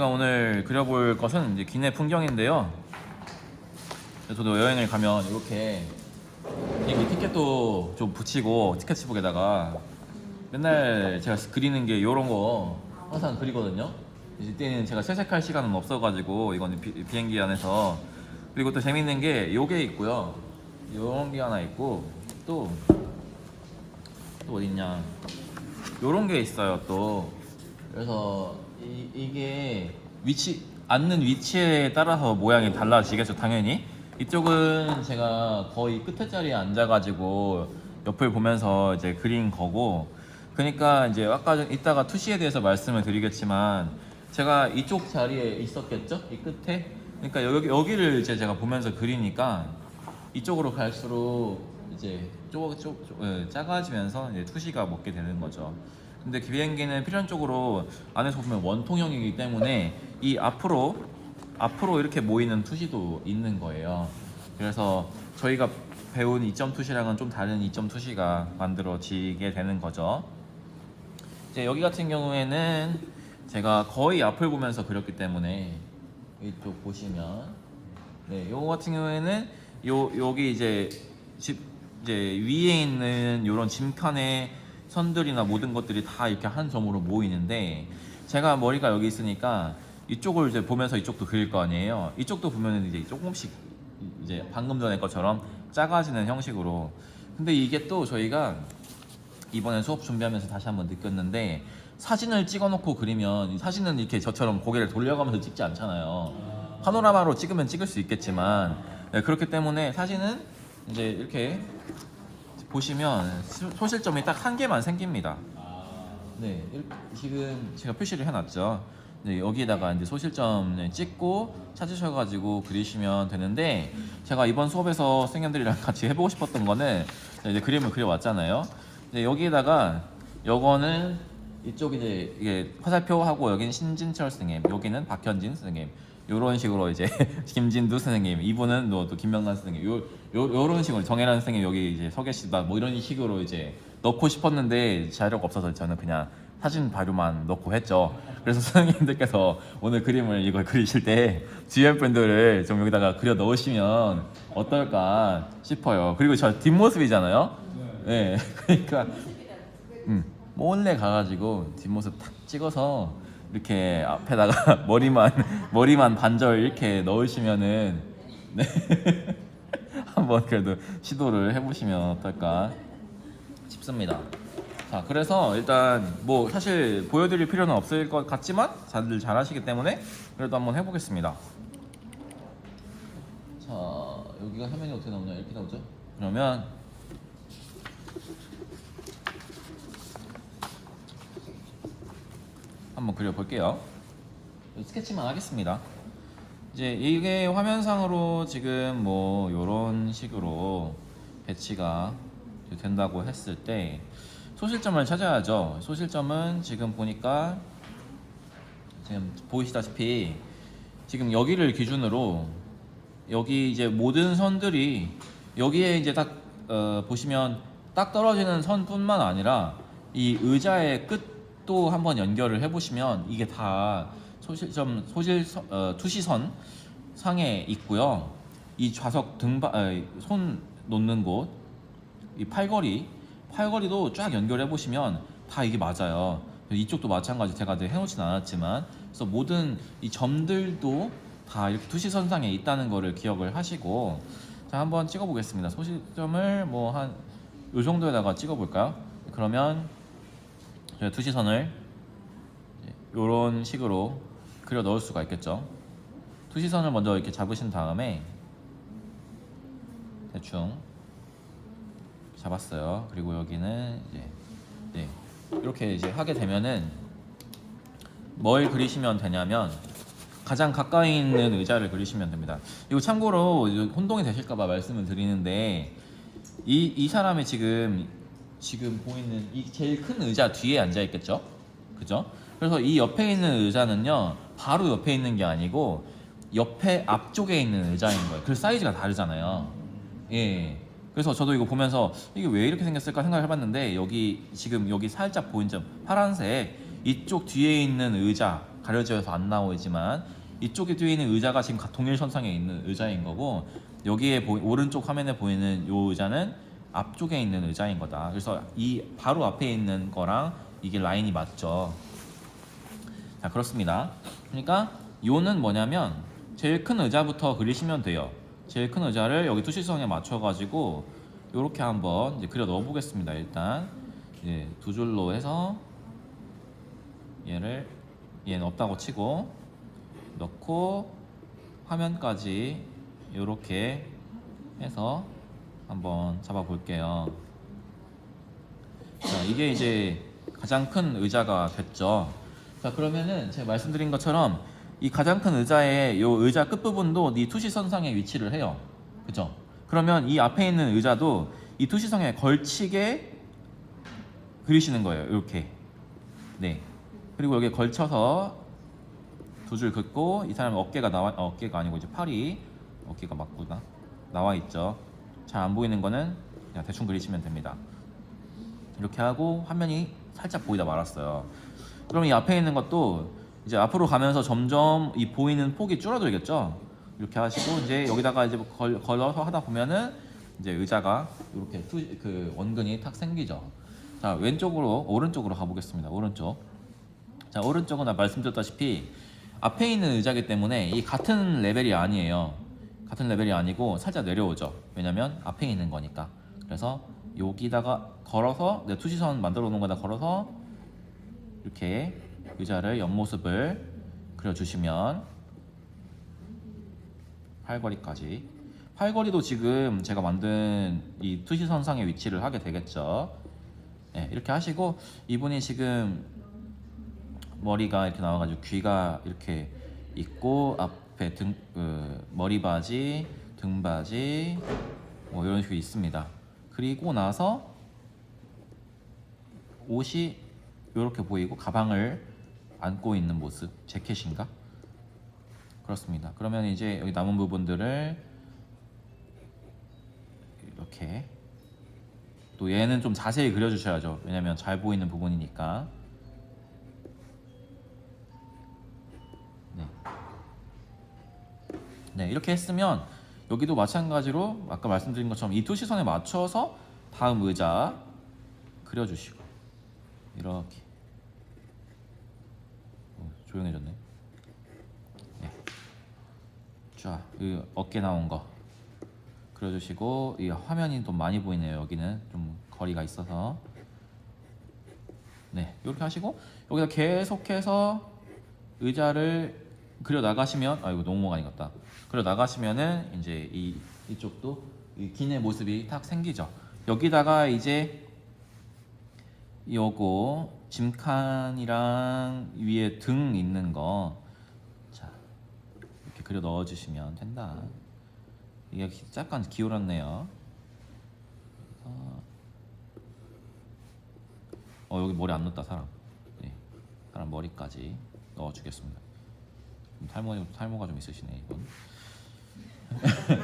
제가 오늘 그려볼 것은 이제 기내 풍경인데요. 저도 여행을 가면 이렇게 비행기 티켓도 좀 붙이고 티켓북에다가 맨날 제가 그리는 게 이런 거 항상 그리거든요. 이때는 제가 채색할 시간은 없어가지고 이거는 비, 비행기 안에서 그리고 또 재밌는 게 요게 있고요. 요런 게 하나 있고 또또 어딨냐 요런 게 있어요 또 그래서 이, 이게 위치 앉는 위치에 따라서 모양이 달라지겠죠 당연히? 이쪽은 제가 거의 끝에 자리에 앉아가지고 옆을 보면서 이제 그린 거고 그러니까 이제 아까 전- 이따가 투시에 대해서 말씀을 드리겠지만 제가 이쪽 자리에 있었겠죠? 이 끝에? 그러니까 여기 여기를 이제 제가 보면서 그리니까 이쪽으로 갈수록 이제 쪼쪼 예, 작아지면서 이제 투시가 먹게 되는 거죠. 근데 비행기는 필연적으로 안에서 보면 원통형이기 때문에 이 앞으로 앞으로 이렇게 모이는 투시도 있는 거예요. 그래서 저희가 배운 2점 투시랑은 좀 다른 2점 투시가 만들어지게 되는 거죠. 이제 여기 같은 경우에는 제가 거의 앞을 보면서 그렸기 때문에 이쪽 보시면 네, 요거 같은 경우에는 요 여기 이제 집 이제 위에 있는 요런 짐칸의 선들이나 모든 것들이 다 이렇게 한 점으로 모이는데 제가 머리가 여기 있으니까 이쪽을 이제 보면서 이쪽도 그릴 거 아니에요. 이쪽도 보면은 이제 조금씩 이제 방금 전에 것처럼 작아지는 형식으로. 근데 이게 또 저희가 이번에 수업 준비하면서 다시 한번 느꼈는데 사진을 찍어놓고 그리면 이 사진은 이렇게 저처럼 고개를 돌려가면서 찍지 않잖아요. 파노라마로 찍으면 찍을 수 있겠지만 네, 그렇기 때문에 사진은 이제 이렇게 보시면 소- 소실점이 딱 한 개만 생깁니다. 네, 지금 제가 표시를 해놨죠. 네, 여기에다가 이제 소실점 찍고 찾으셔가지고 그리시면 되는데 제가 이번 수업에서 선생님들이랑 같이 해보고 싶었던 거는 이제 그림을 그려왔잖아요. 이제 여기에다가 요거는 이쪽 이제 이게 화살표하고 여기는 신진철 선생님, 여기는 박현진 선생님. 요런 식으로 이제 김진두 선생님, 이분은 또, 또 김명란 선생님, 요, 요 요 런 식으로 정혜란 선생님 여기 이제 서 계시다 뭐 이런 식으로 이제 넣고 싶었는데 자료가 없어서 저는 그냥 사진 발효만 넣고 했죠. 그래서 선생님들께서 오늘 그림을 이걸 그리실 때 주연 분들을 좀 여기다가 그려 넣으시면 어떨까 싶어요. 그리고 저 뒷모습이잖아요. 네, 그러니까 음, 몰래 가가지고 뒷모습 탁 찍어서 이렇게 앞에다가 머리만 머리만 반절 이렇게 넣으시면은 네 한번 그래도 시도를 해보시면 어떨까 싶습니다. 자 그래서 일단 뭐 사실 보여드릴 필요는 없을 것 같지만 다들 잘 하시기 때문에 그래도 한번 해보겠습니다. 자 여기가 화면이 어떻게 나오냐 이렇게 나오죠? 그러면 한번 그려볼게요. 스케치만 하겠습니다. 이제 이게 화면상으로 지금 뭐 이런 식으로 배치가 된다고 했을 때 소실점을 찾아야죠. 소실점은 지금 보니까 지금 보이시다시피 지금 여기를 기준으로 여기 이제 모든 선들이 여기에 이제 딱 어, 보시면 딱 떨어지는 선뿐만 아니라 이 의자의 끝 도 한번 연결을 해보시면 이게 다 소실점 소실 어, 투시선 상에 있고요. 이 좌석 등바 아, 손 놓는 곳, 이 팔걸이 팔걸이도 쫙 연결해 보시면 다 이게 맞아요. 이쪽도 마찬가지 제가 해놓진 않았지만 그래서 모든 이 점들도 다 이렇게 투시선상에 있다는 거를 기억을 하시고 자 한번 찍어보겠습니다. 소시점을 뭐 한 요 정도에다가 찍어볼까요? 그러면 투시선을 이런 식으로 그려 넣을 수가 있겠죠. 투시선을 먼저 이렇게 잡으신 다음에 대충 잡았어요. 그리고 여기는 이제 네 이렇게 이제 하게 되면은 뭘 그리시면 되냐면 가장 가까이 있는 의자를 그리시면 됩니다. 이거 참고로 혼동이 되실까봐 말씀을 드리는데 이, 이 사람이 지금 지금 보이는 이 제일 큰 의자 뒤에 앉아 있겠죠? 그죠? 그래서 이 옆에 있는 의자는요 바로 옆에 있는 게 아니고 옆에 앞쪽에 있는 의자인 거예요. 그 사이즈가 다르잖아요. 예. 그래서 저도 이거 보면서 이게 왜 이렇게 생겼을까 생각을 해봤는데 여기 지금 여기 살짝 보인 점 파란색 이쪽 뒤에 있는 의자 가려져서 안 나오지만 이쪽에 뒤에 있는 의자가 지금 가- 동일 선상에 있는 의자인 거고 여기에 보, 오른쪽 화면에 보이는 이 의자는 앞쪽에 있는 의자인 거다. 그래서 이 바로 앞에 있는 거랑 이게 라인이 맞죠. 자 그렇습니다. 그러니까 요는 뭐냐면 제일 큰 의자부터 그리시면 돼요. 제일 큰 의자를 여기 투시선에 맞춰가지고 이렇게 한번 이제 그려 넣어 보겠습니다. 일단 이제 두 줄로 해서 얘를 얘는 없다고 치고 넣고 화면까지 이렇게 해서 한번 잡아 볼게요. 자, 이게 이제 가장 큰 의자가 됐죠. 자, 그러면은 제가 말씀드린 것처럼 이 가장 큰 의자의 요 의자 끝부분도 이 투시선상에 위치를 해요. 그죠? 그러면 이 앞에 있는 의자도 이 투시선에 걸치게 그리시는 거예요. 이렇게. 네. 그리고 여기에 걸쳐서 두 줄 긋고 이 사람 어깨가 나와 어, 어깨가 아니고 이제 팔이 어깨가 맞구나 나와 있죠. 잘 안 보이는 거는 그냥 대충 그리시면 됩니다. 이렇게 하고 화면이 살짝 보이다 말았어요. 그럼 이 앞에 있는 것도 이제 앞으로 가면서 점점 이 보이는 폭이 줄어들겠죠. 이렇게 하시고 이제 여기다가 이제 걸, 걸어서 하다 보면은 이제 의자가 이렇게 투, 그 원근이 탁 생기죠. 자 왼쪽으로 오른쪽으로 가보겠습니다. 오른쪽. 자 오른쪽은 나 말씀드렸다시피 앞에 있는 의자기 때문에 이 같은 레벨이 아니에요. 같은 레벨이 아니고 살짝 내려오죠. 왜냐면 앞에 있는 거니까. 그래서 여기다가 걸어서 내 투시선 만들어 놓은 거다 걸어서 이렇게 의자를 옆모습을 그려주시면 팔걸이까지 팔걸이도 지금 제가 만든 이 투시선상에 위치를 하게 되겠죠. 네, 이렇게 하시고 이분이 지금 머리가 이렇게 나와가지고 귀가 이렇게 있고 앞 에 등 그, 머리 바지, 등 바지 뭐 이런 식으로 있습니다. 그리고 나서 옷이 이렇게 보이고 가방을 안고 있는 모습, 재킷인가? 그렇습니다. 그러면 이제 여기 남은 부분들을 이렇게 또 얘는 좀 자세히 그려주셔야죠. 왜냐면 잘 보이는 부분이니까. 이렇게 했으면 여기도 마찬가지로 아까 말씀드린 것처럼 이 투시선에 맞춰서 다음 의자 그려주시고 이렇게 어, 조용해졌네. 네. 자, 이 어깨 나온 거 그려주시고 이 화면이 좀 많이 보이네요. 여기는 좀 거리가 있어서 네 이렇게 하시고 여기다 계속해서 의자를 그려 나가시면 아 이거 너무 많이 갔다. 그려 나가시면은 이제 이 이쪽도 이 기내 모습이 탁 생기죠. 여기다가 이제 요거 짐칸이랑 위에 등 있는 거 자, 이렇게 그려 넣어 주시면 된다. 이게 기- 약간 기울었네요. 어, 어 여기 머리 안 넣었다 사람. 네, 사람 머리까지 넣어 주겠습니다. 탈모 탈모가 좀 있으시네 이분.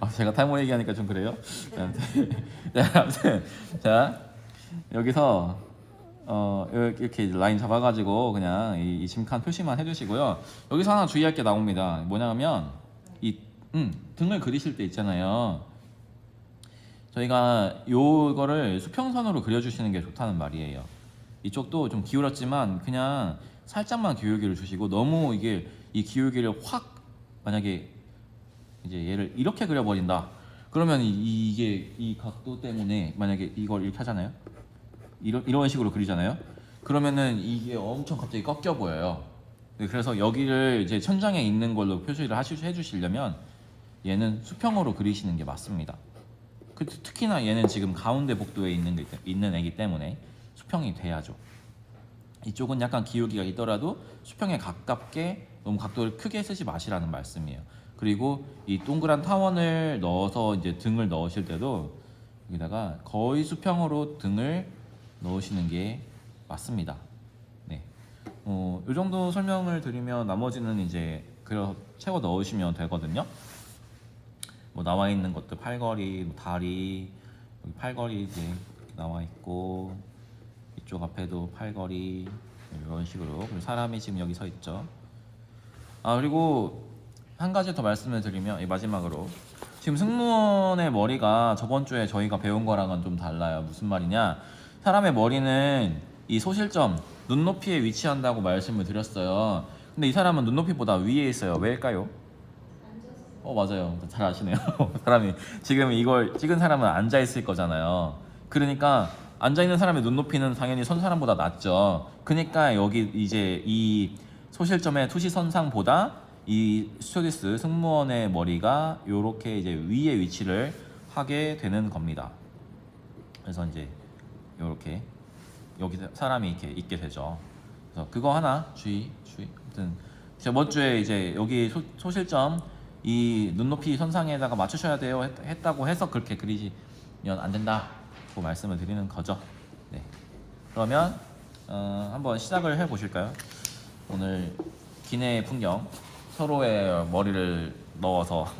아 제가 탈모 얘기하니까 좀 그래요. 네, 아무튼 네, 아무튼 자 여기서 어 이렇게 라인 잡아가지고 그냥 이, 이 짐칸 표시만 해주시고요. 여기서 하나 주의할 게 나옵니다. 뭐냐면 이 음, 등을 그리실 때 있잖아요. 저희가 요거를 수평선으로 그려주시는 게 좋다는 말이에요. 이쪽도 좀 기울었지만 그냥 살짝만 기울기를 주시고 너무 이게 이 기울기를 확 만약에 이제 얘를 이렇게 그려버린다. 그러면 이, 이게 이 각도 때문에 만약에 이걸 이렇게 하잖아요. 이런 이런 식으로 그리잖아요. 그러면은 이게 엄청 갑자기 꺾여 보여요. 네, 그래서 여기를 이제 천장에 있는 걸로 표시를 하시, 해주시려면 얘는 수평으로 그리시는 게 맞습니다. 그, 특히나 얘는 지금 가운데 복도에 있는 게, 있는 애기 때문에 수평이 돼야죠. 이쪽은 약간 기울기가 있더라도 수평에 가깝게 너무 각도를 크게 쓰지 마시라는 말씀이에요. 그리고 이 동그란 타원을 넣어서 이제 등을 넣으실 때도 여기다가 거의 수평으로 등을 넣으시는 게 맞습니다. 네. 어, 이 정도 설명을 드리면 나머지는 이제 그려 채워 넣으시면 되거든요. 뭐 나와 있는 것들 팔걸이, 뭐 다리, 팔걸이 이제 나와 있고 이쪽 앞에도 팔걸이 이런 식으로 그리고 사람이 지금 여기 서 있죠. 아 그리고 한 가지 더 말씀을 드리면 이 마지막으로 지금 승무원의 머리가 저번 주에 저희가 배운 거랑은 좀 달라요. 무슨 말이냐? 사람의 머리는 이 소실점 눈높이에 위치한다고 말씀을 드렸어요. 근데 이 사람은 눈높이보다 위에 있어요. 왜일까요? 어 맞아요. 잘 아시네요. 사람이 지금 이걸 찍은 사람은 앉아 있을 거잖아요. 그러니까 앉아 있는 사람의 눈높이는 당연히 선 사람보다 낮죠. 그러니까 여기 이제 이 소실점의 투시 선상보다 이 스튜어디스 승무원의 머리가 이렇게 이제 위에 위치를 하게 되는 겁니다. 그래서 이제 이렇게 여기 사람이 이렇게 있게 되죠. 그래서 그거 하나 주의 주의. 아무튼 저번 주에 이제 여기 소, 소실점 이 눈높이 선상에다가 맞추셔야 돼요 했, 했다고 해서 그렇게 그리시면 안 된다 고 말씀을 드리는 거죠. 네. 그러면 어, 한번 시작을 해 보실까요? 오늘 기내 풍경 서로의 머리를 넣어서